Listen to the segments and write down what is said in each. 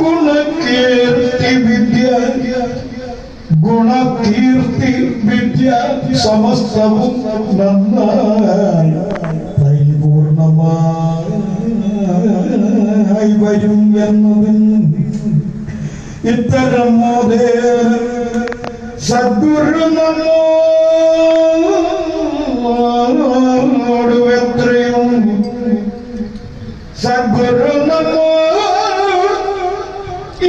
ഗുണകീർത്തി വിദ്യ. ഗുണകീർത്തി വിദ്യ സമസ്തവും നന്നായി പരിപൂർണമായി വരും എന്നതിന് ഇത്തരം മോദേ സദ്ഗുരു നമ്മോട് നമ്മോ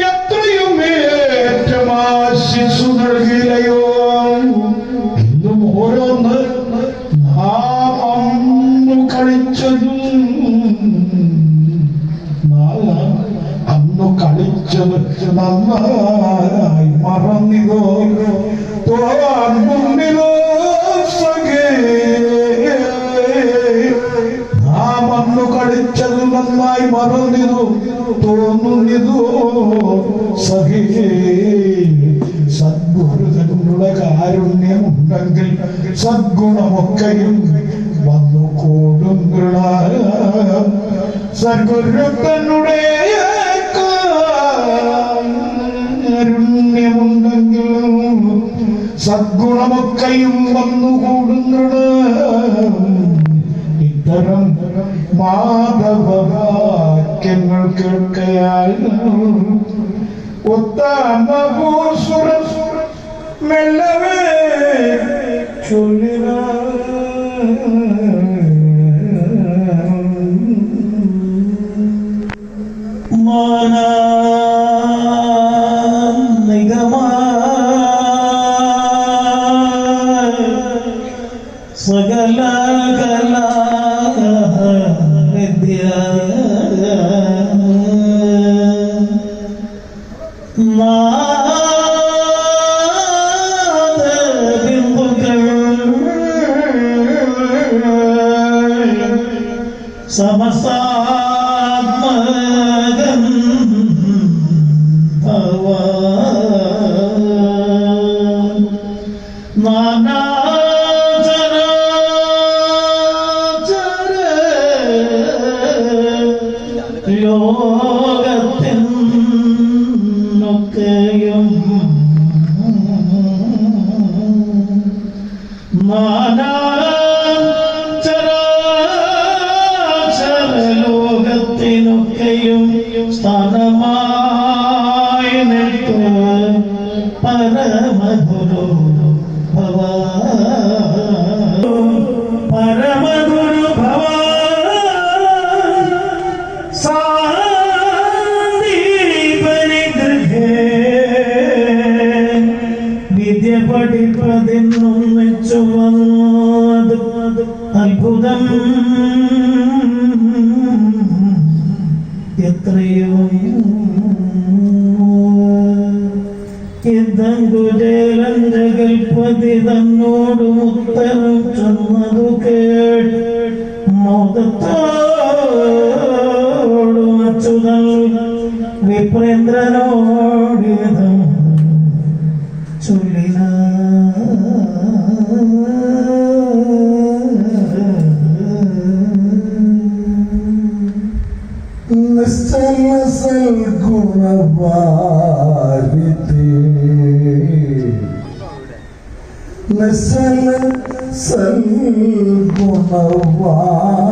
എത്രയും ഏറ്റവും ആശിസു നൽകിലയോ ഇന്നും ഓരോന്ന് നാം അന്നു കളിച്ചതും അന്നു കളിച്ചത് നന്നായി മറന്നിതോ? തോന്നുന്നിതോ സഖേ സദ്ഗുരുതനുള്ള കാരുണ്യമുണ്ടെങ്കിൽ സദ്ഗുണമൊക്കെയും വന്നു കൂടും സദ്ഗുരുത്തനുടെ കാരുണ്യമുണ്ടെങ്കിൽ സദ്ഗുണമൊക്കെയും വന്നുകൂടുന്നത് ഇത്തരം മാധവവാക്യങ്ങൾ കേൾക്കയാൽ ഉത്തമഭൂസുര മെല്ലവേ ചൊല്ലിന സകല കലാ വിദ്യ സമസാത്മകം ഭവ ലോകത്തിനൊക്കെയും പരമഗുരു ഭവ പരമഗുരു ഭവ സാന്ദീപനിഗൃഹേ വിദ്യ പഠിപ്പതിന്നും വെച്ചു വന്നത് അത്ഭുതം. എത്രയോ ഇതങ്കുജേലഞ്ചകൽപ്പതി തന്നോട് ഉത്തരം ചെന്നതു കേട്ട് മോദത്തോടു അച്യുതൻ വിപ്രേന്ദ്രനോടിതം ചൊല്ലിന. നിശ്ചല مثل سلب نوارك